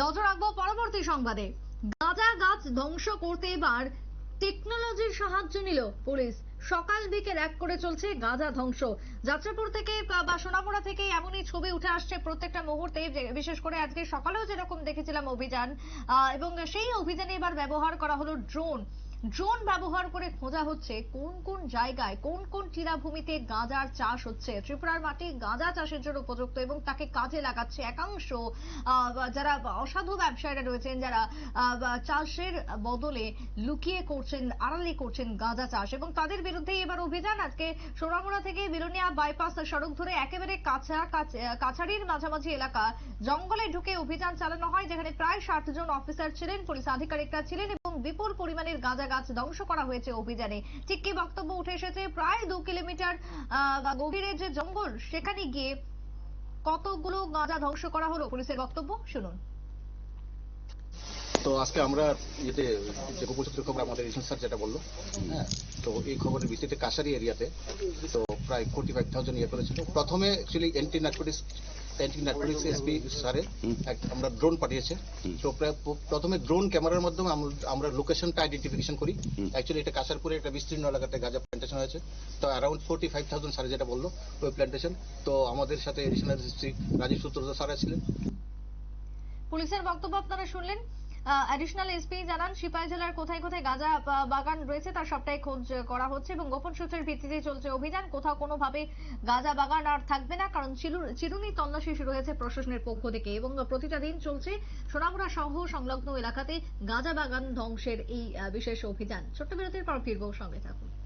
নজর রাখব পরবর্তী সংবাদে। গাঁজা গাছ ধ্বংস করতে এবার টেকনোলজির সাহায্য নিল পুলিশ। সকাল বিকেল এক করে চলছে গাঁজা ধ্বংস। যাত্রাপুর থেকে বা সোনাপুরা থেকে এমনই ছবি উঠে আসছে প্রত্যেকটা মুহূর্তে বিশেষ করে আজকে সকালেও যেরকম দেখেছিলাম অভিযান এবং সেই অভিযানে এবার ব্যবহার করা হলো ড্রোন। ড্রোন ব্যবহার করে খোঁজা হচ্ছে কোন কোন জায়গায় কোন কোন টিলাভূমিতে গাঁজার চাষ হচ্ছে। ত্রিপুরার মাটি গাঁজা চাষের জন্য উপযুক্ত এবং তাকে কাজে লাগাচ্ছে একাংশ যারা অসাধু ব্যবসায়ীরা রয়েছেন, যারা চাষের বদলে লুকিয়ে করছেন, আড়ালে করছেন গাঁজা চাষ এবং তাদের বিরুদ্ধে এবার অভিযান। আজকে সোনামুড়া থেকে বিলোনিয়া বাইপাস সড়ক ধরে একেবারে কাছা কাছাড়ির মাঝামাঝি এলাকা জঙ্গলে ঢুকে অভিযান চালানো হয়, যেখানে প্রায় ষাট জন অফিসার ছিলেন, পুলিশ আধিকারিকরা ছিলেন বিপুল পরিমাণের গাঁজা গাছ ধ্বংস করা হয়েছে অভিযানে। ঠিক কি বক্তব্য উঠে এসেছে? প্রায় দু কিলোমিটার গভীরের যে জঙ্গল, সেখানে গিয়ে কতগুলো গাঁজা ধ্বংস করা হলো? পুলিশের বক্তব্য শুনুন। তো আজকে আমরা ইয়েতে যে গোপসূত্রের খবর, আমাদের ইসন স্যার যেটা বলল হ্যাঁ তো এই খবরের ভিত্তিতে কাশারি এরিয়াতে তো প্রায় ফোর্টি ফাইভ থাউজেন্ড ইয়ে করেছিল। প্রথমে অ্যাকচুয়ালি অ্যান্টি নার্কোটিক্স এসপি স্যারে আমরা ড্রোন পাঠিয়েছে। তো প্রথমে ড্রোন ক্যামেরার মাধ্যমে আমরা লোকেশনটা আইডেন্টিফিকেশন করি। অ্যাকচুয়ালি এটা কাশারপুরে একটা বিস্তীর্ণ এলাকাতে গাঁজা প্ল্যান্টেশন হয়েছে। তো অ্যারাউন্ড ফোর্টি ফাইভ থাউজেন্ড স্যারে যেটা বলল ওই প্ল্যান্টেশন তো আমাদের সাথে additional district Rajib Sutradhar sir ছিলেন পুলিশের বক্তব্য আপনারা শুনলেন। অ্যাডিশনাল এসপি জানান, সিপাহী জেলার কোথায় কোথায় গাঁজা বাগান রয়েছে তার সবটাই খোঁজ করা হচ্ছে এবং গোপন সূত্রের ভিত্তিতে চলছে অভিযান। কোথাও কোনোভাবে গাঁজা, বাগান আর থাকবে না, কারণ চিরু- চিরুনি তল্লাশি শুরু হয়েছে প্রশাসনের পক্ষ থেকে এবং প্রতিটা দিন চলছে সোনামুড়া সহ সংলগ্ন এলাকাতে গাঁজা বাগান ধ্বংসের এই বিশেষ অভিযান। ছোট্ট বিরতির পর ফিরবো সঙ্গে থাকুন।